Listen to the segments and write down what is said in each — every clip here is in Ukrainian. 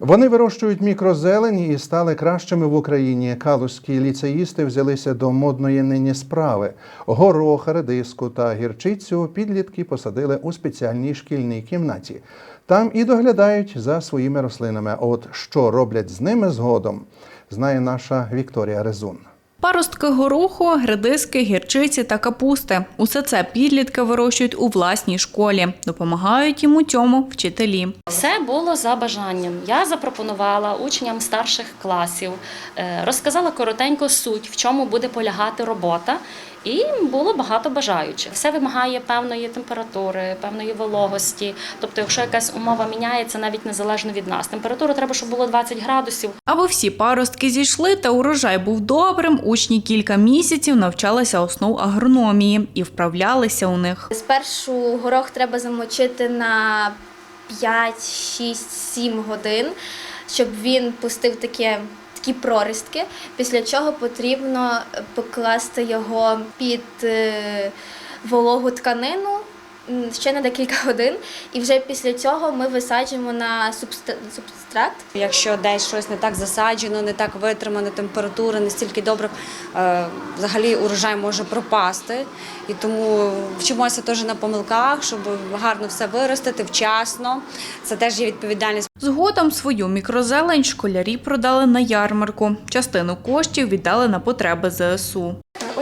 Вони вирощують мікрозелені і стали кращими в Україні. Калузькі ліцеїсти взялися до модної нині справи. Горох, редиску та гірчицю підлітки посадили у спеціальній шкільній кімнаті. Там і доглядають за своїми рослинами. От що роблять з ними згодом, знає наша Вікторія Резун. Паростки гороху, редиски, гірчиці та капусти. Усе це підлітки вирощують у власній школі. Допомагають їм у цьому вчителі. Все було за бажанням. Я запропонувала учням старших класів, е, розказала коротенько суть, в чому буде полягати робота, і було багато бажаючих. Все вимагає певної температури, певної вологості. Тобто, якщо якась умова міняється, навіть незалежно від нас. Температура треба, щоб було 20 градусів. Аби всі паростки зійшли та урожай був добрим, учні кілька місяців навчалися основ агрономії і вправлялися у них. Спершу горох треба замочити на 5, 6, 7 годин, щоб він пустив таке, такі прорістки, після чого потрібно покласти його під е, вологу тканину ще на декілька годин, і вже після цього ми висаджуємо на субстрат. Якщо десь щось не так засаджено, не так витримано, температура не стільки добре, взагалі урожай може пропасти. І тому вчимося теж на помилках, щоб гарно все виростити вчасно. Це теж є відповідальність. Згодом свою мікрозелень школярі продали на ярмарку. Частину коштів віддали на потреби ЗСУ.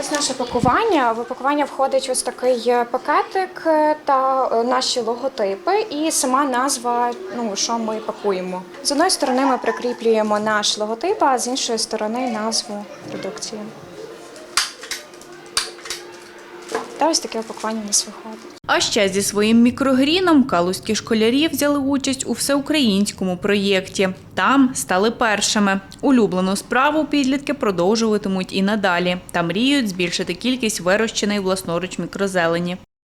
Ось наше пакування. В пакування входить ось такий е, пакетик е, та е, наші логотипи і сама назва, ну що ми пакуємо. З одної сторони ми прикріплюємо наш логотип, а з іншої сторони назву продукції. Та ось таке опакування у нас виходить. А ще зі своїм мікрогріном калузькі школярі взяли участь у всеукраїнському проєкті. Там стали першими. Улюблену справу підлітки продовжуватимуть і надалі та мріють збільшити кількість вирощеної власноруч мікрозелені.